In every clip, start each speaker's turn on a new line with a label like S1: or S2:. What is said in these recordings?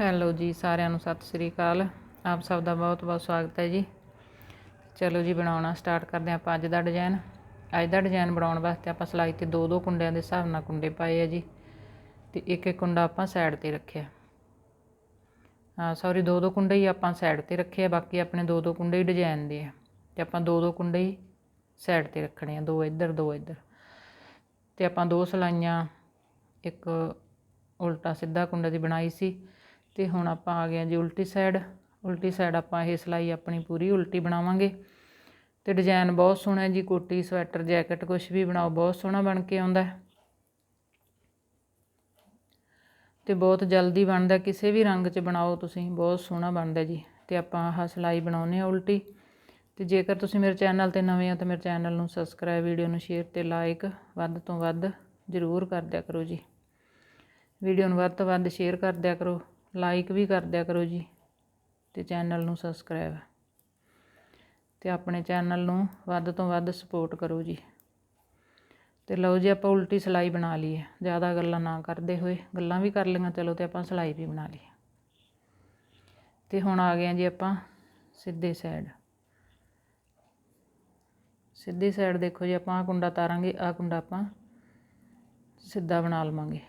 S1: Hello ਜੀ, ਸਾਰਿਆਂ ਨੂੰ ਸਤਿ ਸ੍ਰੀ ਅਕਾਲ। ਆਪ ਸਭ ਦਾ ਬਹੁਤ ਬਹੁਤ ਸਵਾਗਤ ਹੈ ਜੀ। ਚਲੋ ਜੀ, ਬਣਾਉਣਾ ਸਟਾਰਟ ਕਰਦੇ ਹਾਂ ਆਪਾਂ ਅੱਜ ਦਾ ਡਿਜ਼ਾਈਨ ਅੱਜ ਦਾ ਡਿਜ਼ਾਈਨ ਬਣਾਉਣ ਵਾਸਤੇ ਆਪਾਂ ਸਲਾਈ ਤੇ ਦੋ ਦੋ ਕੁੰਡਿਆਂ ਦੇ ਹਿਸਾਬ ਨਾਲ ਕੁੰਡੇ ਪਾਏ ਆ ਜੀ। ਤੇ ਇੱਕ ਇੱਕ ਕੁੰਡਾ ਆਪਾਂ ਸਾਈਡ ਤੇ ਰੱਖਿਆ। ਹਾਂ ਸੌਰੀ ਦੋ ਦੋ ਕੁੰਡੇ ਹੀ ਆਪਾਂ ਸਾਈਡ ਤੇ ਰੱਖੇ ਆ, ਬਾਕੀ ਆਪਣੇ ਦੋ ਦੋ ਕੁੰਡੇ ਹੀ ਡਿਜ਼ਾਈਨ ਦੇ ਆ। ਤੇ ਆਪਾਂ ਦੋ ਦੋ ਕੁੰਡੇ ਹੀ ਸਾਈਡ ਤੇ ਰੱਖਣੇ ਆ, ਦੋ ਇੱਧਰ ਦੋ ਇੱਧਰ। ਤੇ ਆਪਾਂ ਦੋ ਸਲਾਈਆਂ, ਇੱਕ ਉਲਟਾ ਸਿੱਧਾ ਕੁੰਡੇ ਦੀ ਬਣਾਈ ਸੀ। ਤੇ ਹੁਣ ਆਪਾਂ ਆ ਗਏ ਹਾਂ ਜੀ ਉਲਟੀ ਸਾਈਡ ਉਲਟੀ ਸਾਈਡ ਆਪਾਂ ਇਹ ਸਲਾਈ ਆਪਣੀ ਪੂਰੀ ਉਲਟੀ ਬਣਾਵਾਂਗੇ। ਤੇ ਡਿਜ਼ਾਈਨ ਬਹੁਤ ਸੋਹਣਾ ਜੀ, ਕੋਟੀ, ਸਵੈਟਰ, ਜੈਕਟ ਕੁਝ ਵੀ ਬਣਾਓ, ਬਹੁਤ ਸੋਹਣਾ ਬਣ ਕੇ ਆਉਂਦਾ ਹੈ। ਤੇ ਬਹੁਤ ਜਲਦੀ ਬਣਦਾ, ਕਿਸੇ ਵੀ ਰੰਗ 'ਚ ਬਣਾਓ ਤੁਸੀਂ, ਬਹੁਤ ਸੋਹਣਾ ਬਣਦਾ ਜੀ। ਤੇ ਆਪਾਂ ਆਹ ਸਲਾਈ ਬਣਾਉਨੇ ਆ ਉਲਟੀ। ਤੇ ਜੇਕਰ ਤੁਸੀਂ ਮੇਰੇ ਚੈਨਲ ਤੇ ਨਵੇਂ ਹੋ ਤਾਂ ਮੇਰੇ ਚੈਨਲ ਨੂੰ ਸਬਸਕ੍ਰਾਈਬ ਵੀਡੀਓ ਨੂੰ ਸ਼ੇਅਰ ਤੇ ਲਾਈਕ ਵੱਧ ਤੋਂ ਵੱਧ ਜ਼ਰੂਰ ਕਰ ਦਿਆ ਕਰੋ ਜੀ। ਵੀਡੀਓ ਨੂੰ ਵੱਧ ਤੋਂ ਵੱਧ ਸ਼ੇਅਰ ਕਰ ਦਿਆ ਕਰੋ। ਲਾਈਕ ਵੀ ਕਰ ਦਿਆ ਕਰੋ ਜੀ ਤੇ ਚੈਨਲ ਨੂੰ ਸਬਸਕ੍ਰਾਈਬ ਤੇ ਆਪਣੇ ਚੈਨਲ ਨੂੰ ਵੱਧ ਤੋਂ ਵੱਧ ਸਪੋਰਟ ਕਰੋ ਜੀ। ਤੇ ਲਓ ਜੀ ਆਪਾਂ ਉਲਟੀ ਸਲਾਈ ਬਣਾ ਲਈ ਹੈ ਜ਼ਿਆਦਾ ਗੱਲਾਂ ਨਾ ਕਰਦੇ ਹੋਏ। ਗੱਲਾਂ ਵੀ ਕਰ ਲਈਆਂ, ਚਲੋ ਤੇ ਆਪਾਂ ਸਲਾਈ ਵੀ ਬਣਾ ਲਈ ਤੇ ਹੁਣ ਆ ਗਏ ਆ ਜੀ ਆਪਾਂ ਸਿੱਧੇ ਸਾਈਡ ਸਿੱਧੀ ਸਾਈਡ ਦੇਖੋ ਜੀ ਆਪਾਂ ਆ ਕੁੰਡਾ ਤਾਰਾਂਗੇ ਆ ਕੁੰਡਾ ਆਪਾਂ ਸਿੱਧਾ ਬਣਾ ਲਵਾਂਗੇ।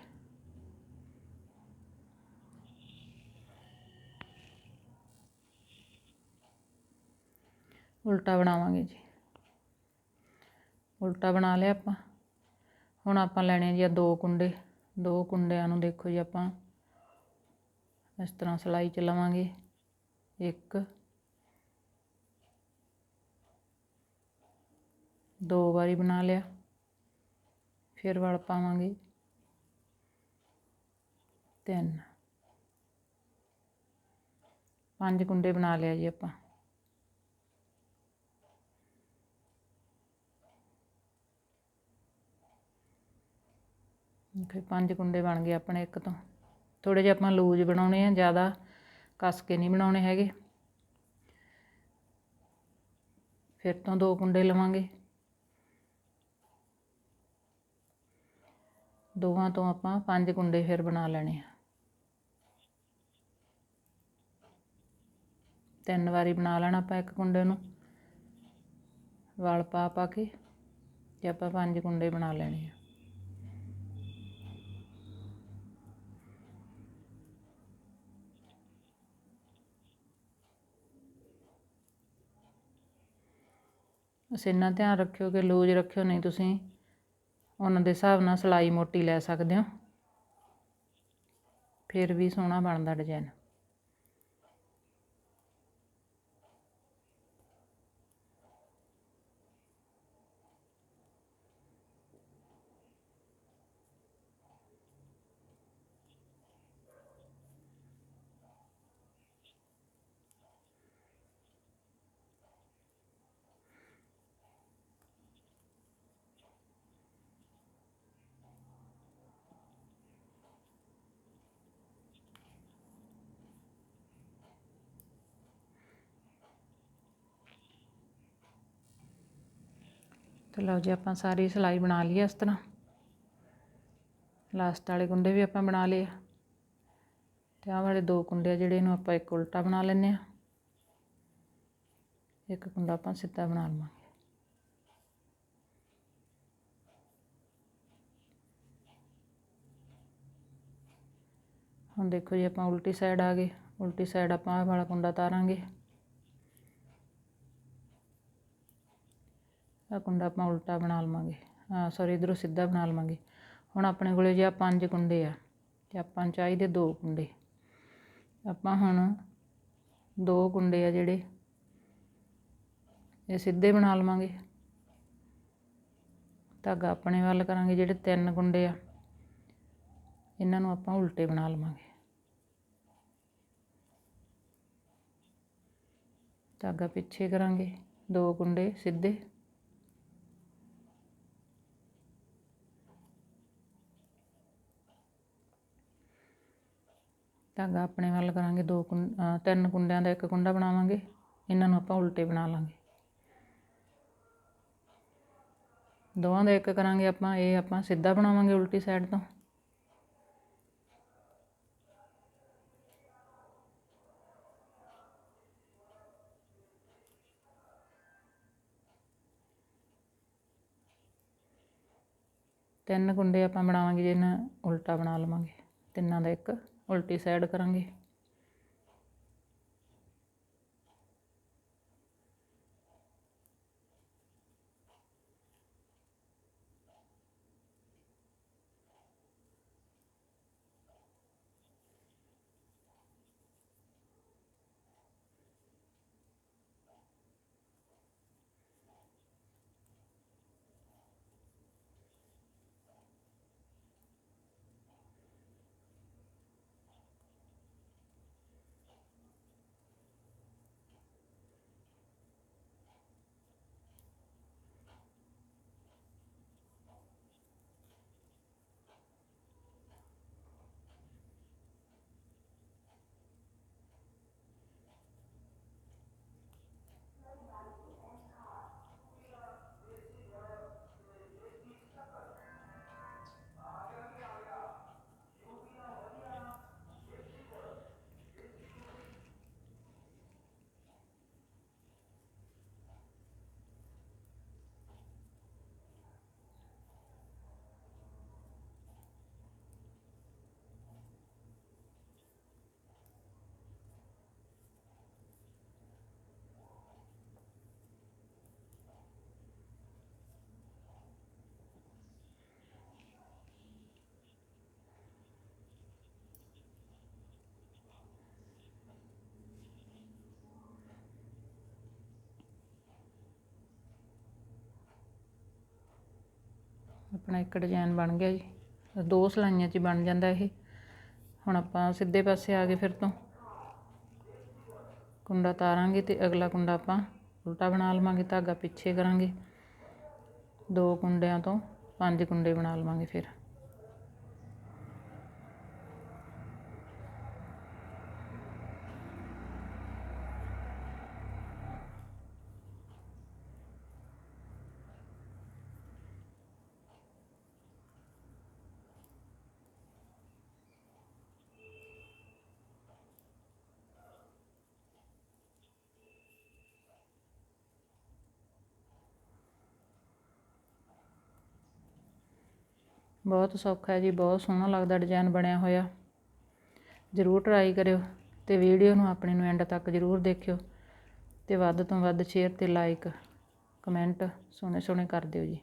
S1: ਉਲਟਾ ਬਣਾਵਾਂਗੇ ਜੀ। ਉਲਟਾ ਬਣਾ ਲਿਆ ਆਪਾਂ। ਹੁਣ ਆਪਾਂ ਲੈਣੇ ਜੀ ਆ ਦੋ ਕੁੰਡੇ। ਦੋ ਕੁੰਡਿਆਂ ਨੂੰ ਦੇਖੋ ਜੀ ਆਪਾਂ। ਇਸ ਤਰ੍ਹਾਂ ਸਲਾਈ ਚ ਲਵਾਂਗੇ। ਇੱਕ। ਦੋ ਵਾਰੀ ਬਣਾ ਲਿਆ। ਫਿਰ ਵਲ ਪਾਵਾਂਗੇ। ਤਿੰਨ। ਪੰਜ ਕੁੰਡੇ ਬਣਾ ਲਿਆ ਜੀ ਆਪਾਂ। ਫਿਰ ਪੰਜ ਕੁੰਡੇ ਬਣ ਗਏ ਆਪਣੇ ਇੱਕ ਤੋਂ। ਥੋੜੇ ਜਿਹਾ ਆਪਾਂ ਲੂਜ਼ ਬਣਾਉਣੇ ਆ, ਜ਼ਿਆਦਾ ਕੱਸ ਕੇ ਨਹੀਂ ਬਣਾਉਣੇ ਹੈਗੇ। ਫਿਰ ਤੋਂ ਦੋ ਕੁੰਡੇ ਲਵਾਂਗੇ। ਦੋਵਾਂ ਤੋਂ ਆਪਾਂ ਪੰਜ ਕੁੰਡੇ ਫਿਰ ਬਣਾ ਲੈਣੇ ਆ। ਤਿੰਨ ਵਾਰੀ ਬਣਾ ਲੈਣਾ ਆਪਾਂ ਇੱਕ ਕੁੰਡੇ ਨੂੰ। ਵਾਲ ਪਾ ਪਾ ਕੇ ਤੇ ਆਪਾਂ ਪੰਜ ਕੁੰਡੇ ਬਣਾ ਲੈਣੇ ਆ। ਬਸ ਇੰਨਾ ਧਿਆਨ ਰੱਖਿਓ ਕਿ ਲੂਜ ਰੱਖਿਓ, ਨਹੀਂ ਤੁਸੀਂ ਉਹਨਾਂ ਦੇ ਹਿਸਾਬ ਨਾਲ ਸਲਾਈ ਮੋਟੀ ਲੈ ਸਕਦੇ ਹੋ। ਫਿਰ ਵੀ ਸੋਹਣਾ ਬਣਦਾ ਡਿਜ਼ਾਈਨ ਤੇ ਲਓ ਜੀ ਆਪਾਂ ਸਾਰੀ ਸਿਲਾਈ ਬਣਾ ਲਈ ਇਸ ਤਰ੍ਹਾਂ। ਲਾਸਟ ਵਾਲੇ ਕੁੰਡੇ ਵੀ ਆਪਾਂ ਬਣਾ ਲਏ ਤੇ ਆਹ ਵਾਲੇ ਦੋ ਕੁੰਡੇ ਆ ਜਿਹੜੇ ਇਹਨੂੰ ਆਪਾਂ ਇੱਕ ਉਲਟਾ ਬਣਾ ਲੈਨੇ ਆ। ਇੱਕ ਕੁੰਡਾ ਆਪਾਂ ਸਿੱਧਾ ਬਣਾ ਲਵਾਂਗੇ। ਹੁਣ ਦੇਖੋ ਜੀ ਆਪਾਂ ਉਲਟੀ ਸਾਈਡ ਆ ਗਏ। ਉਲਟੀ ਸਾਈਡ ਆਪਾਂ ਆਹ ਵਾਲਾ ਕੁੰਡਾ ਤਾਰਾਂਗੇ। ਆ ਕੁੰਡਾ ਆਪਾਂ ਉਲਟਾ ਬਣਾ ਲਵਾਂਗੇ। ਹਾਂ ਸੌਰੀ ਇਧਰੋਂ ਸਿੱਧਾ ਬਣਾ ਲਵਾਂਗੇ। ਹੁਣ ਆਪਣੇ ਕੋਲੇ ਜੇ ਪੰਜ ਕੁੰਡੇ ਆ, ਤੇ ਆਪਾਂ ਚਾਹੀਦੇ ਦੋ ਕੁੰਡੇ। ਆਪਾਂ ਹੁਣ ਦੋ ਕੁੰਡੇ ਆ ਜਿਹੜੇ, ਇਹ ਸਿੱਧੇ ਬਣਾ ਲਵਾਂਗੇ। ਧਾਗਾ ਆਪਣੇ ਵੱਲ ਕਰਾਂਗੇ ਜਿਹੜੇ ਤਿੰਨ ਕੁੰਡੇ ਆ। ਇਹਨਾਂ ਨੂੰ ਆਪਾਂ ਉਲਟੇ ਬਣਾ ਲਵਾਂਗੇ। ਧਾਗਾ ਪਿੱਛੇ ਕਰਾਂਗੇ, ਦੋ ਕੁੰਡੇ ਸਿੱਧੇ। ਧਾਗਾ ਆਪਣੇ ਵੱਲ ਕਰਾਂਗੇ, ਦੋ ਕੁੰ ਤਿੰਨ ਕੁੰਡਿਆਂ ਦਾ ਇੱਕ ਕੁੰਡਾ ਬਣਾਵਾਂਗੇ, ਇਹਨਾਂ ਨੂੰ ਆਪਾਂ ਉਲਟੇ ਬਣਾ ਲਾਂਗੇ। ਦੋਵਾਂ ਦਾ ਇੱਕ ਕਰਾਂਗੇ ਆਪਾਂ, ਇਹ ਆਪਾਂ ਸਿੱਧਾ ਬਣਾਵਾਂਗੇ ਉਲਟੀ ਸਾਈਡ ਤੋਂ। ਤਿੰਨ ਕੁੰਡੇ ਆਪਾਂ ਬਣਾਵਾਂਗੇ, ਜਿਹਨਾਂ ਉਲਟਾ ਬਣਾ ਲਵਾਂਗੇ, ਤਿੰਨਾਂ ਦਾ ਇੱਕ। ਉਲਟੀ ਸਾਈਡ ਕਰਾਂਗੇ। ਆਪਣਾ ਇੱਕ ਡਿਜ਼ਾਈਨ ਬਣ ਗਿਆ ਜੀ। ਦੋ ਸਲਾਈਆਂ 'ਚ ਹੀ ਬਣ ਜਾਂਦਾ ਇਹ। ਹੁਣ ਆਪਾਂ ਸਿੱਧੇ ਪਾਸੇ ਆ ਗਏ ਫਿਰ ਤੋਂ। ਕੁੰਡਾ ਤਾਰਾਂਗੇ ਤੇ ਅਗਲਾ ਕੁੰਡਾ ਆਪਾਂ ਉਲਟਾ ਬਣਾ ਲਵਾਂਗੇ, ਧਾਗਾ ਪਿੱਛੇ ਕਰਾਂਗੇ। ਦੋ ਕੁੰਡਿਆਂ ਤੋਂ ਪੰਜ ਕੁੰਡੇ ਬਣਾ ਲਵਾਂਗੇ ਫਿਰ। ਬਹੁਤ ਸੌਖਾ ਹੈ ਜੀ, ਬਹੁਤ ਸੋਹਣਾ ਲੱਗਦਾ ਡਿਜ਼ਾਈਨ ਬਣਿਆ ਹੋਇਆ। ਜ਼ਰੂਰ ਟਰਾਈ ਕਰਿਓ ਤੇ ਵੀਡੀਓ ਨੂੰ ਆਪਣੇ ਨੂੰ ਐਂਡ ਤੱਕ ਜ਼ਰੂਰ ਦੇਖਿਓ ਤੇ ਵੱਧ ਤੋਂ ਵੱਧ ਸ਼ੇਅਰ ਤੇ ਲਾਈਕ ਕਮੈਂਟ ਸੋਹਣੇ ਸੋਹਣੇ ਕਰ ਦਿਓ ਜੀ।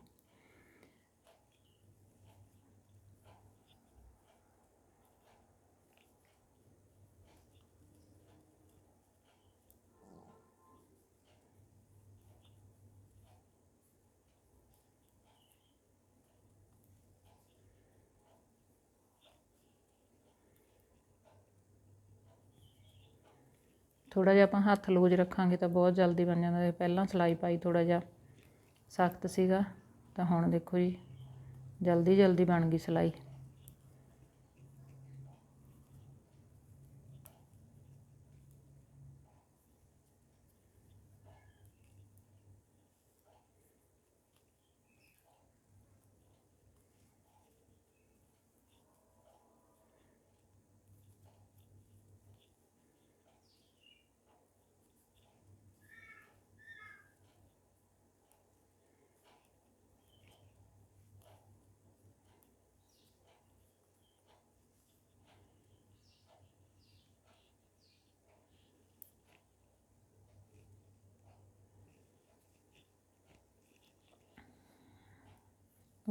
S1: ਥੋੜਾ ਜਿਹਾ ਆਪਾਂ ਹੱਥ ਲੂਜ ਰੱਖਾਂਗੇ ਤਾਂ ਬਹੁਤ ਜਲਦੀ ਬਣ ਜਾਂਦਾ। ਪਹਿਲਾਂ ਸਿਲਾਈ ਪਾਈ ਥੋੜਾ ਜਿਹਾ ਸਖਤ ਸੀਗਾ ਤਾਂ ਹੁਣ ਦੇਖੋ ਜੀ ਜਲਦੀ ਜਲਦੀ ਬਣ ਗਈ ਸਿਲਾਈ।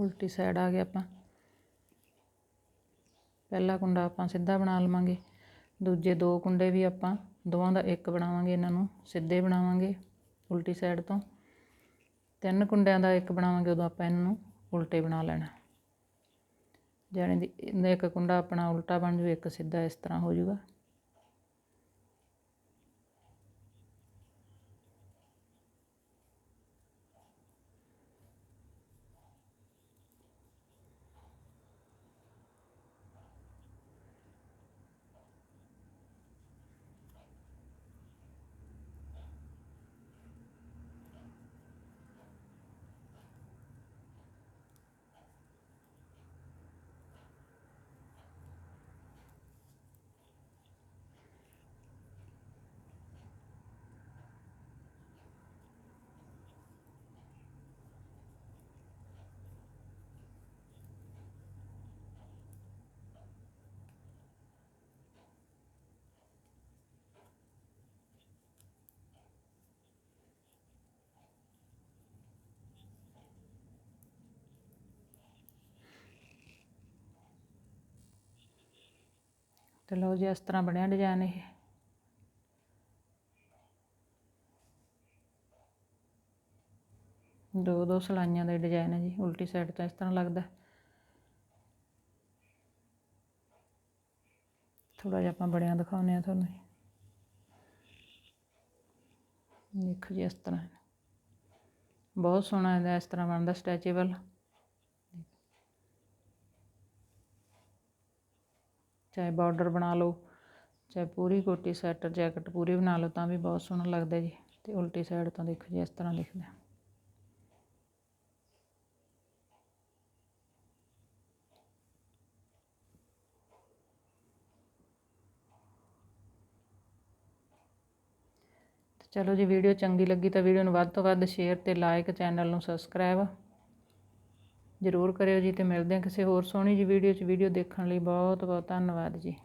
S1: ਉਲਟੀ ਸਾਈਡ ਆ ਗਏ ਆਪਾਂ। ਪਹਿਲਾ ਕੁੰਡਾ ਆਪਾਂ ਸਿੱਧਾ ਬਣਾ ਲਵਾਂਗੇ, ਦੂਜੇ ਦੋ ਕੁੰਡੇ ਵੀ ਆਪਾਂ ਦੋਵਾਂ ਦਾ ਇੱਕ ਬਣਾਵਾਂਗੇ ਇਹਨਾਂ ਨੂੰ, ਸਿੱਧੇ ਬਣਾਵਾਂਗੇ ਉਲਟੀ ਸਾਈਡ ਤੋਂ। ਤਿੰਨ ਕੁੰਡਿਆਂ ਦਾ ਇੱਕ ਬਣਾਵਾਂਗੇ, ਉਦੋਂ ਆਪਾਂ ਇਹਨਾਂ ਨੂੰ ਉਲਟੇ ਬਣਾ ਲੈਣਾ। ਜਾਣੀ ਦੀ ਇੱਕ ਕੁੰਡਾ ਆਪਣਾ ਉਲਟਾ ਬਣ ਜੂ, ਇੱਕ ਸਿੱਧਾ ਇਸ ਤਰ੍ਹਾਂ ਹੋ ਜੂਗਾ। ਤੇ ਲਓ ਜੀ, ਇਸ ਤਰ੍ਹਾਂ ਬਣਿਆ ਡਿਜ਼ਾਈਨ ਇਹ। ਦੋ ਦੋ ਸਲਾਈਆਂ ਦੇ ਡਿਜ਼ਾਈਨ ਹੈ ਜੀ, ਉਲਟੀ ਸਾਈਡ ਤੋਂ ਇਸ ਤਰ੍ਹਾਂ ਲੱਗਦਾ। ਥੋੜਾ ਜਿਹਾ ਆਪਾਂ ਬਣਿਆ ਦਿਖਾਉਂਦੇ ਆ ਤੁਹਾਨੂੰ। ਦੇਖੋ ਜੀ, ਇਸ ਤਰ੍ਹਾਂ। ਬਹੁਤ ਸੋਹਣਾ ਇਹਦਾ ਇਸ ਤਰ੍ਹਾਂ ਬਣਦਾ ਸਟੈਚੇਬਲ ਚਾਹੇ ਬਾਰਡਰ ਬਣਾ ਲਓ, ਚਾਹੇ ਪੂਰੀ ਕੋਟੀ ਸੈਟ, ਜੈਕਟ ਪੂਰੀ ਬਣਾ ਲਓ, ਤਾਂ ਵੀ ਬਹੁਤ ਸੋਹਣਾ ਲੱਗਦਾ ਜੀ। ਤੇ ਉਲਟੀ ਸਾਈਡ ਤੋਂ ਦੇਖੋ ਜੀ, ਇਸ ਤਰ੍ਹਾਂ ਦਿਖਦਾ ਚਲੋ ਜੀ, ਵੀਡੀਓ ਚੰਗੀ ਲੱਗੀ ਤਾਂ ਵੀਡੀਓ ਨੂੰ ਵੱਧ ਤੋਂ ਵੱਧ ਸ਼ੇਅਰ ਤੇ ਲਾਈਕ ਚੈਨਲ ਨੂੰ ਸਬਸਕ੍ਰਾਈਬ। ਜ਼ਰੂਰ ਕਰਿਓ ਜੀ ਅਤੇ ਮਿਲਦੇ ਹਾਂ ਕਿਸੇ ਹੋਰ ਸੋਹਣੀ ਜਿਹੀ ਵੀਡੀਓ 'ਚ। ਵੀਡੀਓ ਦੇਖਣ ਲਈ ਬਹੁਤ ਬਹੁਤ ਧੰਨਵਾਦ ਜੀ।